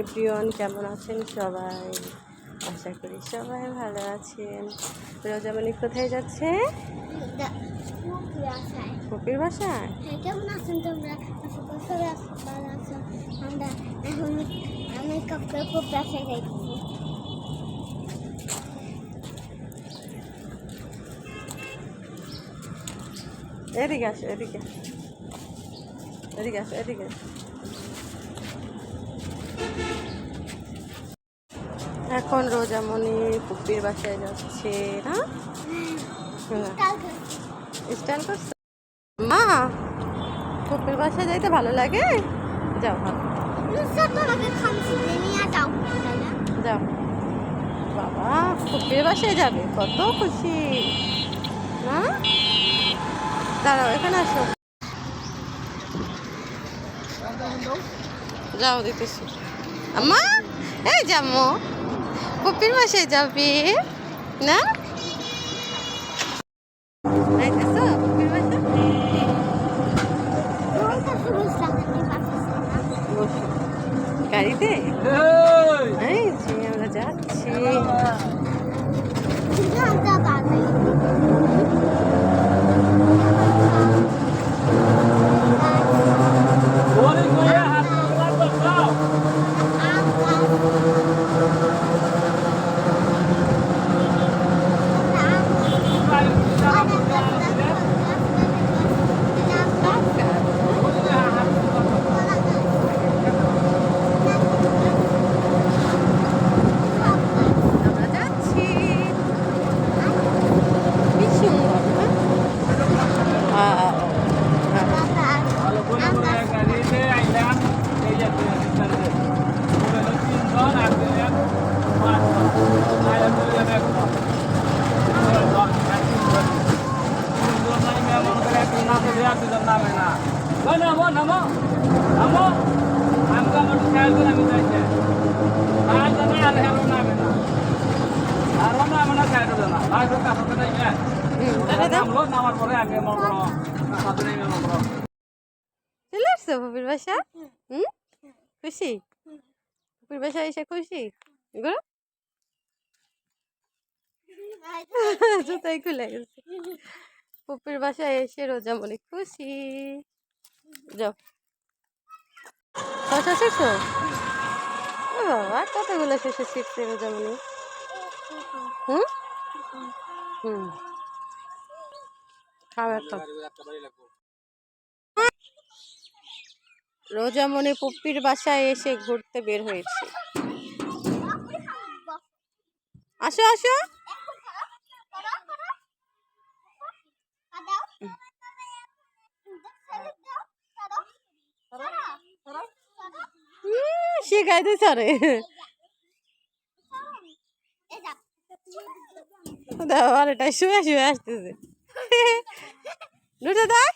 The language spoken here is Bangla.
এভরিওয়ান কেমন আছেন সবাই? আশা করি সবাই ভালো আছেন। রোজামণি কোথায় যাচ্ছে? পপির বাসায়। কেমন আছেন তোমরা? আমরা এখন আমি খুব বাসায় যাইছি এদিকে আসো এদিকে। এদিকে আসো এদিকে। আসো। এখন রোজামণি পুপির বাসায় যাচ্ছে না? স্ট্যান্ড করছে। মা পুপির বাসায় যাইতে ভালো লাগে? যাও যাও। বাবা পুপির বাসায় যাবে? কত খুশি। না দাঁড়াও এখানে আসো। যাও দিতেছি। আম্মা এই জাম্মু পুপির বাসায় যাবি না? গাড়িতে? আমরা যাচ্ছি। নামার পরে আমি আমার বড় সাথে নেমে বড়। চলে আসছো পুপির বাসা? হুম? খুশি? পুপির বাসা এসে খুশি? গুলো জুতাই খুলে গেছে। পুপির বাসায় এসে রোজা মনে খুশি। যাও। শশা ও বাবা কতগুলো শশা শিখছে রোজা মনে হুম? হুম। তো রোজা মনে পুপ্পির বাসায় এসে ঘুরতে বের হয়েছে। আসো আসো। শিখাইতে সরে দাও আর এটা শুয়ে শুয়ে আসতেছে। দুটো দেখ